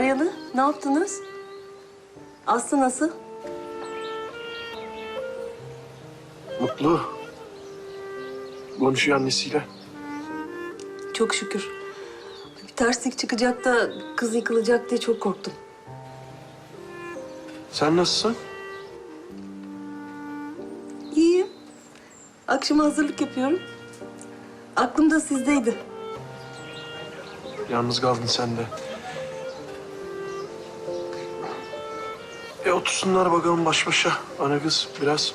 Faryalı, ne yaptınız? Aslı nasıl? Mutlu. Konuşuyor annesiyle. Çok şükür. Bir terslik çıkacak da kız yıkılacak diye çok korktum. Sen nasılsın? İyiyim. Akşama hazırlık yapıyorum. Aklım da sizdeydi. Yalnız kaldın sen de. E otursunlar bakalım baş başa. Ana kız biraz.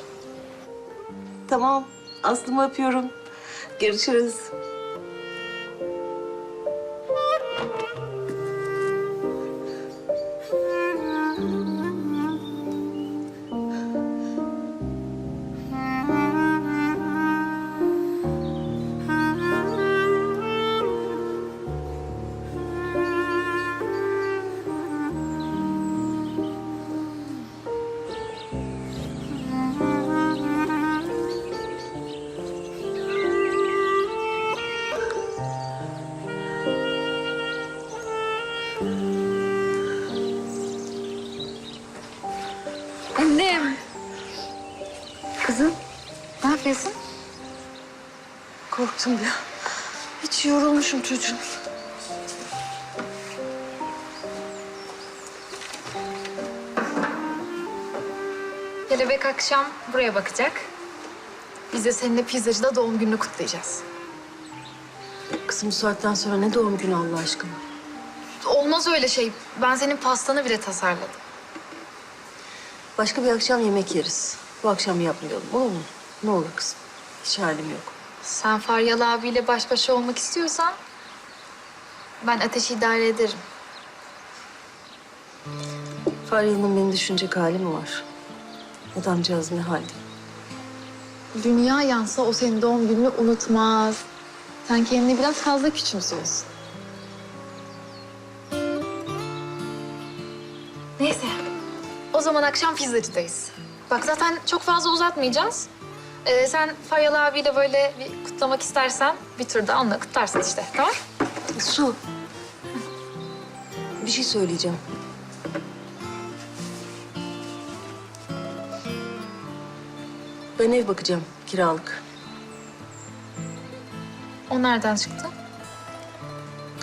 Tamam. Aslı'mı öpüyorum. Görüşürüz. Annem. Kızım, Ne yapıyorsun? korktum ya. Hiç yorulmuşum çocuğum. Kelebek akşam buraya bakacak. Biz de seninle pizzacıda doğum gününü kutlayacağız. Kızım bu saatten sonra ne doğum günü Allah aşkına? Olmaz öyle şey. Ben senin pastanı bile tasarladım. Başka bir akşam yemek yeriz. Bu akşam yapmayalım olur mu? Ne olur kızım. Hiç halim yok. Sen Faryalı abiyle baş başa olmak istiyorsan... ...ben ateşi idare ederim. Faryalı'nın beni düşünecek hali mi var? Adamcağız ne halde? Dünya yansa o senin doğum gününü unutmaz. Sen kendini biraz fazla küçümsüyorsun. Neyse. O zaman akşam pizzacıdayız. Bak zaten çok fazla uzatmayacağız. Ee, sen Faryalı abiyle böyle bir kutlamak istersen bir tur da onunla kutlarsın işte. Tamam? Su. Bir şey söyleyeceğim. Ben ev bakacağım kiralık. O nereden çıktı?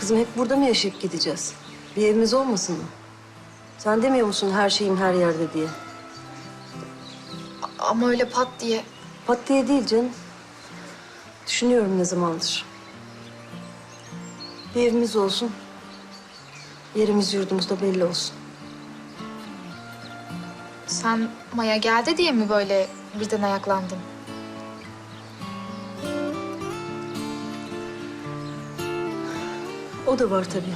Kızım hep burada mı yaşayıp gideceğiz? Bir evimiz olmasın mı? Sen demiyor musun her şeyim her yerde diye? Ama öyle pat diye. Pat diye değil canım. Düşünüyorum ne zamandır. Bir evimiz olsun. Yerimiz yurdumuz da belli olsun. Sen Maya geldi diye mi böyle birden ayaklandın? O da var tabii.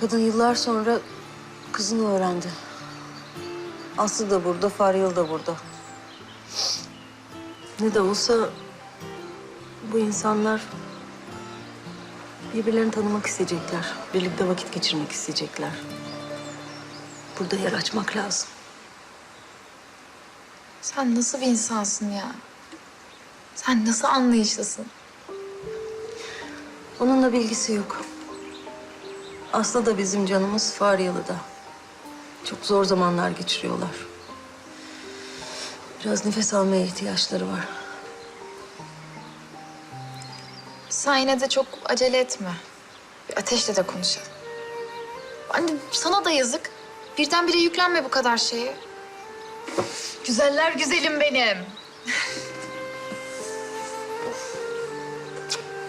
Kadın yıllar sonra kızını öğrendi. Aslı da burada, Faryalı da burada. Ne de olsa bu insanlar birbirlerini tanımak isteyecekler. Birlikte vakit geçirmek isteyecekler. Burada yer açmak lazım. Sen nasıl bir insansın ya? Sen nasıl anlayışlısın? Onunla bilgisi yok. Aslı da bizim canımız, Faryalı da. Çok zor zamanlar geçiriyorlar. Biraz nefes almaya ihtiyaçları var. Sen yine de çok acele etme. Bir ateşle de konuşalım. Anne sana da yazık. Birdenbire yüklenme bu kadar şeye. Güzeller güzelim benim.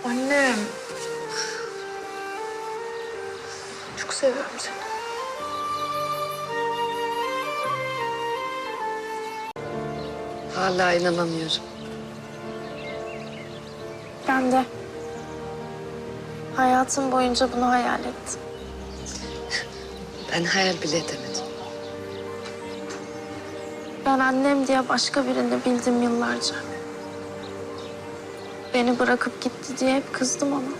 Annem. Çok seviyorum seni. Hala inanamıyorum. Ben de. Hayatım boyunca bunu hayal ettim. Ben hayal bile edemedim. Ben annem diye başka birini bildim yıllarca. Beni bırakıp gitti diye hep kızdım ona.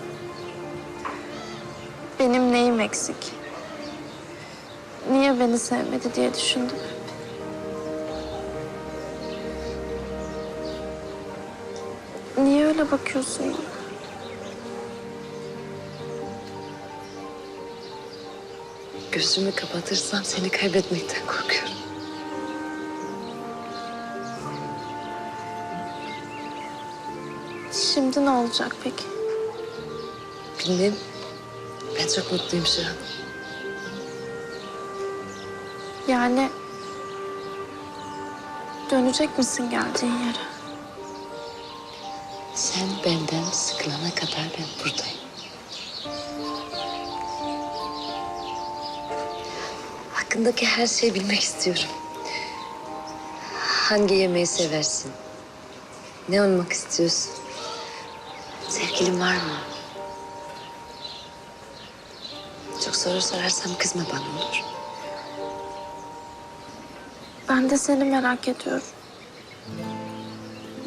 Benim neyim eksik? Niye beni sevmedi diye düşündüm hep. Öyle bakıyorsun ya? Gözümü kapatırsam seni kaybetmekten korkuyorum. Şimdi ne olacak peki? Bilmem. Ben çok mutluyum şu an. Yani dönecek misin geldiğin yere? Sen benden sıkılana kadar ben buradayım. Hakkındaki her şeyi bilmek istiyorum. Hangi yemeği seversin? Ne olmak istiyorsun? Sevgilin var mı? Çok soru sorarsam kızma bana olur. Ben de seni merak ediyorum.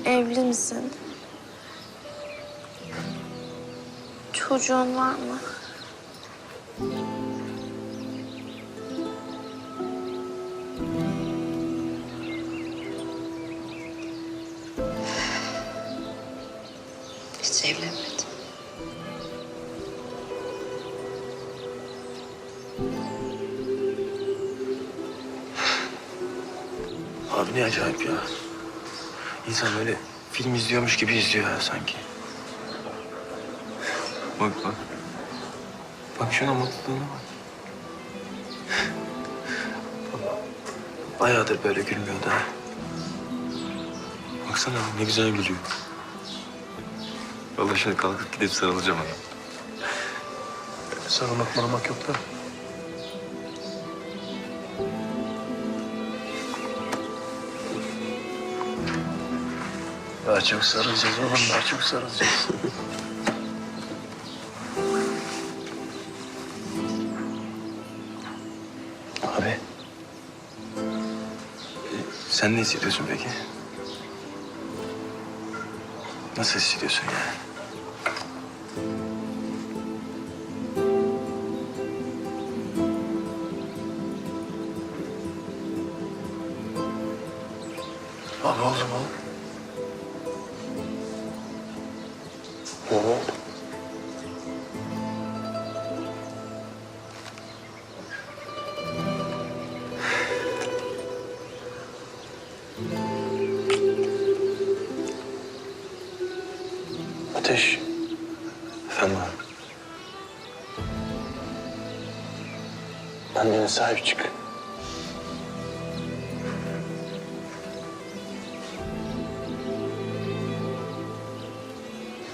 Evli misin? Çocuğun var mı? Hiç evlenmedim. Abi ne acayip ya. İnsan böyle film izliyormuş gibi izliyor ya sanki. Bak bak. Bak şuna mutluluğuna bak. Bayağıdır böyle gülmüyordu ha. Baksana ne güzel gülüyor. Vallahi şimdi kalkıp gidip sarılacağım ona. Sarılmak maramak yok da. Daha çok sarılacağız oğlum, daha çok sarılacağız. Sen ne hissediyorsun peki? Nasıl hissediyorsun yani? Abi oğlum oğlum. Oo. Ateş. Efendim abi. Sahip çık.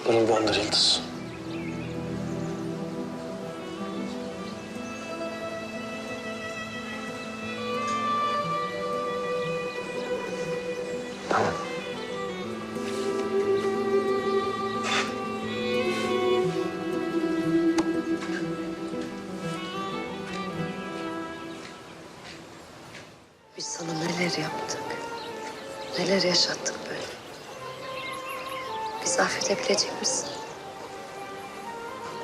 Gönder Yıldız. Biz sana neler yaptık? Neler yaşattık böyle? Bizi affedebilecek misin?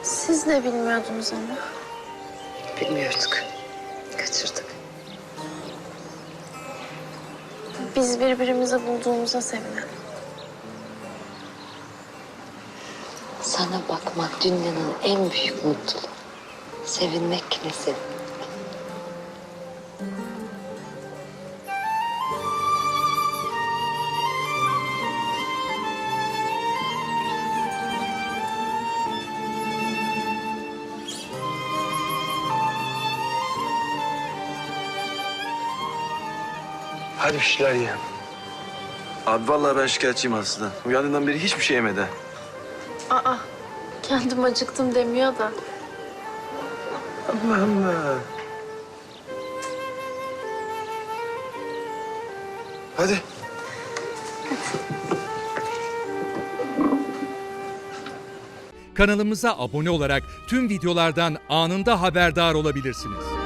Siz de bilmiyordunuz ama. Bilmiyorduk. Kaçırdık. Biz birbirimizi bulduğumuza sevinelim. Sana bakmak dünyanın en büyük mutluluğu. Sevinmek ne sevinmek. Hadi bir şeyler yiyelim. Abi vallahi ben şikayetçiyim Aslı'dan. Uyandığından beri hiçbir şey yemedi. Aa, kendim acıktım demiyor da. Allah Allah. Hadi. Kanalımıza abone olarak tüm videolardan anında haberdar olabilirsiniz.